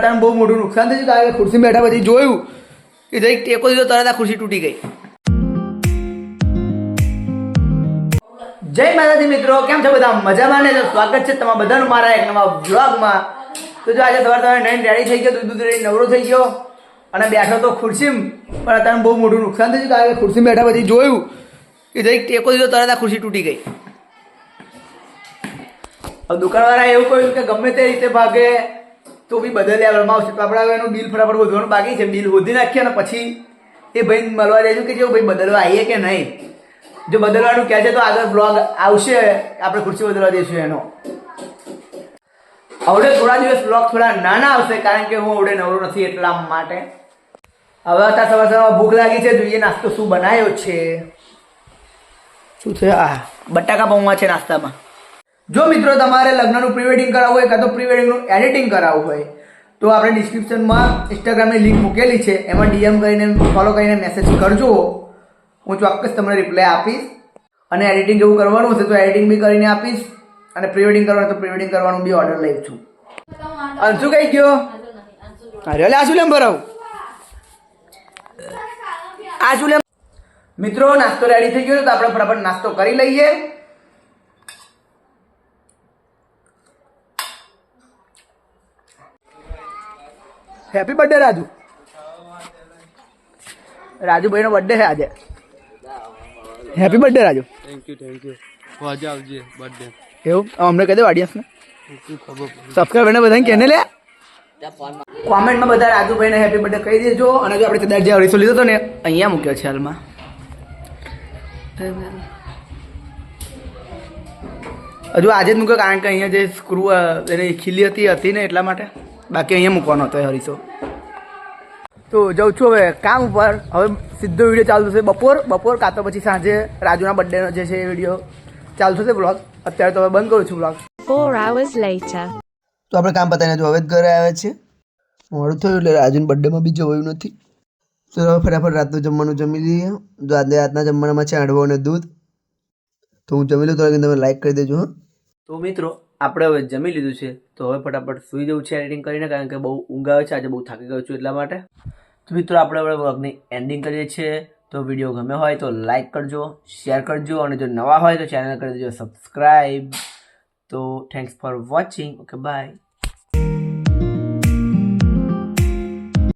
તને બહુ મોટું નુકસાન થયું કારણ કે ખુરશી બેઠા પછી જોયું કે જઈ ટેકો દીધો, તરત આ ખુરશી તૂટી ગઈ. જય માતાજી મિત્રો, કેમ છો બધા? મજામાં ને? સ્વાગત છે તમારા બધાનું મારા એક નવા બ્લોગમાં તો જો આજે સવારે તમે નાઈને રેડી થઈ ગયો દૂધ રેડી નવરો થઈ ગયો. અને બેઠો તો ખુરશી પણ અત્યારે બહુ મોટું નુકસાન થયું કારણ કે ખુરશી બેઠા પછી જોયું કે જઈ ટેકો દીધો, તરત આ ખુરશી તૂટી ગઈ. હવે દુકાનવાળા એવું કહ્યું કે ગમે તે રીતે ભાગે તો બી બધા લેવલમાં આવશે. તો આપણે એનું બિલ ફટાફટ વધવાનું બાકી છે. બિલ વધી નાખીએ અને પછી એ ભાઈ મળવા દેજો કે જો ભાઈ બદલવા આવીએ કે નહીં. જો બદલવાનું કહે છે તો આગળ બ્લોગ આવશે. આપણે ખુરશી બદલવા દઈશું એનો. હવે થોડા દિવસ બ્લોગ થોડા નાના આવશે કારણ કે હું હવે નવરો નથી એટલા માટે. હવે અત્યારે સવાર સવારમાં ભૂખ લાગી છે. જોઈએ નાસ્તો શું બનાવ્યો છે. શું છે? આ બટાકા પૌવા છે નાસ્તામાં. જો મિત્રો તમારે લગ્નનું પ્રી વેડિંગ કરાવવું હોય કાં તો પ્રી વેડિંગનું એડિટિંગ કરાવવું હોય, તો આપણે ડિસ્ક્રિપ્શનમાં ઇન્સ્ટાગ્રામની લિંક મૂકેલી છે. એમાં ડીએમ કરીને ફોલો કરીને મેસેજ કરજો. હું ચોક્કસ તમને રિપ્લાય આપીશ. અને એડિટિંગ એવું કરવાનું હશે તો એડિટિંગ બી કરીને આપીશ. અને પ્રી વેડિંગ કરવાનું તો પ્રી વેડિંગ કરવાનું બી ઓર્ડર લઈ છું. અંશુ કઈ ગયો? અરે આ શું લેમ ભરાવ? આ શું લેમ? મિત્રો, નાસ્તો રેડી થઈ ગયો તો આપણે ફટાફટ નાસ્તો કરી લઈએ. હેપી બર્થડે રાજુ રાજુભાઈનો બર્થડે છે આજે. Happy birthday Raju thank you thank you આજે આવજે બર્થડે એવું? અમને કહી દો ઓડિયન્સને ખબર પડે? બધાને કેને લે. કોમેન્ટમાં બધા રાજુભાઈને હેપી બર્થડે કહી દેજો. અને જો આપણે કદાચ જે અઢીસો લીધો હતો ને અહીંયા મૂક્યો છે હાલમાં. હજુ આજે જ મૂક્યો કારણ કે અહીંયા જે સ્ક્રૂ એની ખીલી હતી હતી ને એટલા માટે. બાકી અહીંયા મૂકવાનો હતો હરીશો. તો જાઉં છું હવે કામ ઉપર. હવે સીધો વીડિયો ચાલુ થશે બપોર. બપોર કાં તો પછી સાંજે રાજુના બર્થડેનો જે છે એ વીડિયો ચાલુ થશે બ્લોગ અત્યારે તો હવે બંધ કરું છું બ્લોગ ફોર આવર્સ લેટર તો આપણે કામ પતાવીને જો હવે જ ઘરે આવ્યા છે મોડું થયું એટલે રાજુના બર્થડેમાં બી જોયું નથી. તો હવે ફટાફટ રાતનું જમવાનું જમી લઈએ. જો આજે રાતના જમવાનામાં છે હાંડવો અને દૂધ. તો હું જમી લઉં તો તમે લાઈક કરી દેજો હા. તો મિત્રો આપણે હવે જમી લીધું છે, તો હવે ફટાફટ સૂઈ જવું છે એડિટિંગ કરીને, કારણ કે બહુ ઊંઘ છે, આજે બહુ થાકી ગયો છું એટલા માટે. તો મિત્રો, આપણે હવે વ્લોગની એન્ડિંગ કરીએ છીએ. તો વીડિયો ગમે હોય તો લાઈક કરજો શેર કરજો, અને જો નવા હોય તો ચેનલ કરી દેજો સબસ્ક્રાઈબ તો thanks for watching okay bye